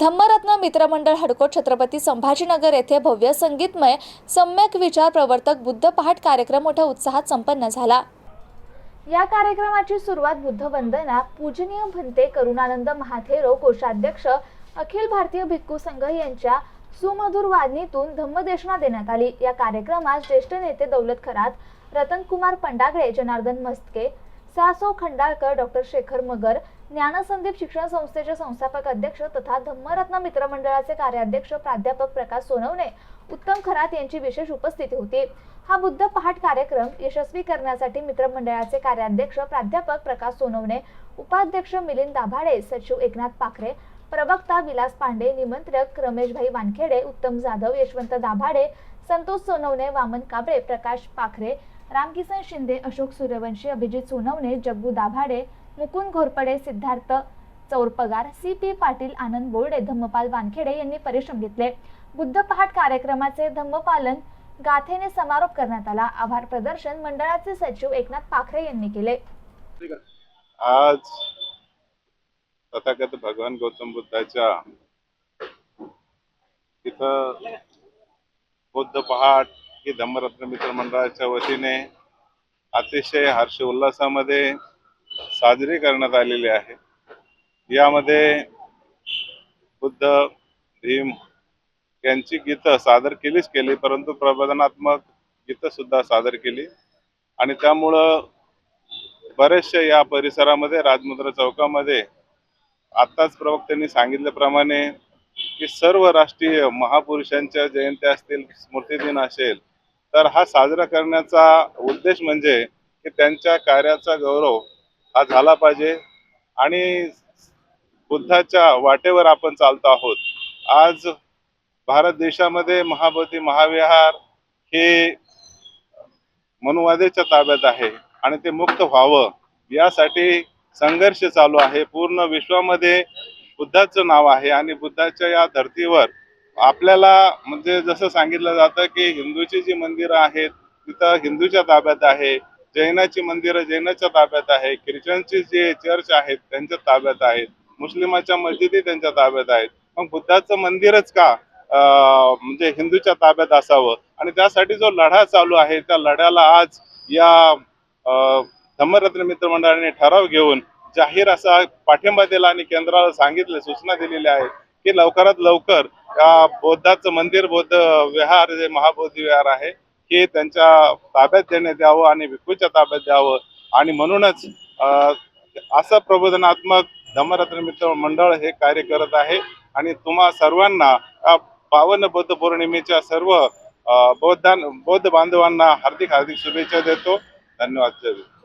धम्मरत्न मित्रमंडळ हडकोट छत्रपती संभाजीनगर येथे भव्य संगीतमय सम्यक विचार प्रवर्तक बुद्ध पहाट कार्यक्रम मोठ्या उत्साहात संपन्न झाला. या कार्यक्रमाची सुरुवात बुद्ध वंदना पूजनीय भंते करुणानंद महाथेरो कोषाध्यक्ष अखिल भारतीय भिक्खू संघ यांच्या सुमधुर वादनीतून धम्मदेशना देण्यात आली. या कार्यक्रमात ज्येष्ठ नेते दौलत खरात रतनकुमार पंडागळे जनार्दन मस्तके सासो खंडाळकर डॉक्टर शेखर मगर ज्ञानसंदीप शिक्षण संस्थेचे संस्थापक अध्यक्ष तथा धम्मरत्न मित्रमंडळाचे कार्याध्यक्ष प्राध्यापक प्रकाश सोनवणे उत्तम खरात यांची विशेष उपस्थिती होती. हा बुद्ध पहाट कार्यक्रम यशस्वी करण्यासाठी मित्रमंडळाचे कार्याध्यक्ष प्राध्यापक प्रकाश सोनवणे उपाध्यक्ष मिलिंद दाभाडे सचिव एकनाथ पाखरे प्रवक्ता विलास पांडे निमंत्रक रमेशभाई वानखेडे उत्तम जाधव यशवंत दाभाडे संतोष सोनवणे वामन काबळे प्रकाश पाखरे रामकिसन शिंदे अशोक सूर्यवंशी अभिजित सोनवणे जग्गू दाभाडे मुकुंद घोरपडे सिद्धार्थ चौरपगार सी पी पाटील आनंद बोर्डे धम्मपाल वानखेडे यांनी परिश्रम घेतले. बुद्ध पहाट कार्यक्रमाचे धम्मपालन गाथेने समारोप करण्यात आला. आभार प्रदर्शन मंडळाचे सचिव एकनाथ पाखरे यांनी केले. आज तथागत भगवान गौतम बुद्धाच्या तिथं बुद्ध पहाट की धम्मरत्न मित्र मंडळाच्या वतीने अतिशय हर्ष उल्हासामध्ये साजरी करण्यात आलेली आहे. यामध्ये बुद्ध भीम यांची गीतं सादर केलीच केली परंतु प्रबोधनात्मक गीतं सुद्धा सादर केली. आणि त्यामुळं बरेचशे या परिसरामध्ये राजमुद्रा चौकामध्ये आत्ताच प्रवक्त्यांनी सांगितल्याप्रमाणे की सर्व राष्ट्रीय महापुरुषांच्या जयंत्या असतील स्मृतिदिन असेल तर हा साजरा करण्याचा उद्देश म्हणजे की त्यांच्या कार्याचा गौरव हा झाला पाहिजे. आणि बुद्धाच्या वाटेवर आपण चालतो आहोत. आज भारत देशामध्ये महाबोधी महाविहार हे मनुवादेच्या ताब्यात आहे आणि ते मुक्त व्हावं यासाठी संघर्ष चालू आहे. पूर्ण विश्वामध्ये बुद्धाचं नाव आहे आणि बुद्धाच्या या धर्तीवर आपल्याला म्हणजे जसं सांगितलं जातं की हिंदूची जी मंदिरं आहेत तिथं हिंदूच्या ताब्यात आहे जैनाची मंदिरं जैनाच्या ताब्यात आहे ख्रिश्चनची जे चर्च आहेत त्यांच्या ताब्यात आहेत मुस्लिमाच्या मस्जिदी त्यांच्या ताब्यात आहेत. मग बुद्धाचं मंदिरच का म्हणजे हिंदूच्या ताब्यात असावं? आणि त्यासाठी जो लढा चालू आहे त्या लढ्याला आज या धम्मरत्न मित्र मंडळाने ठराव घेऊन जाहीर असा पाठिंबा दिला आणि केंद्राला सांगितले सूचना दिलेल्या आहेत की लवकरात लवकर या बौद्धाचं मंदिर बौद्ध विहार जे महाबोधी विहार आहे हे त्यांच्या ताब्यात देण्यात यावं आणि भिक्खूच्या ताब्यात द्यावं. आणि म्हणूनच अं, असं प्रबोधनात्मक धम्मरत्न मित्र मंडळ हे कार्य करत आहे. आणि तुम्हा सर्वांना पावन बौद्ध पौर्णिमेच्या सर्व बौद्धां बौद्ध बांधवांना हार्दिक हार्दिक शुभेच्छा देतो. धन्यवाद.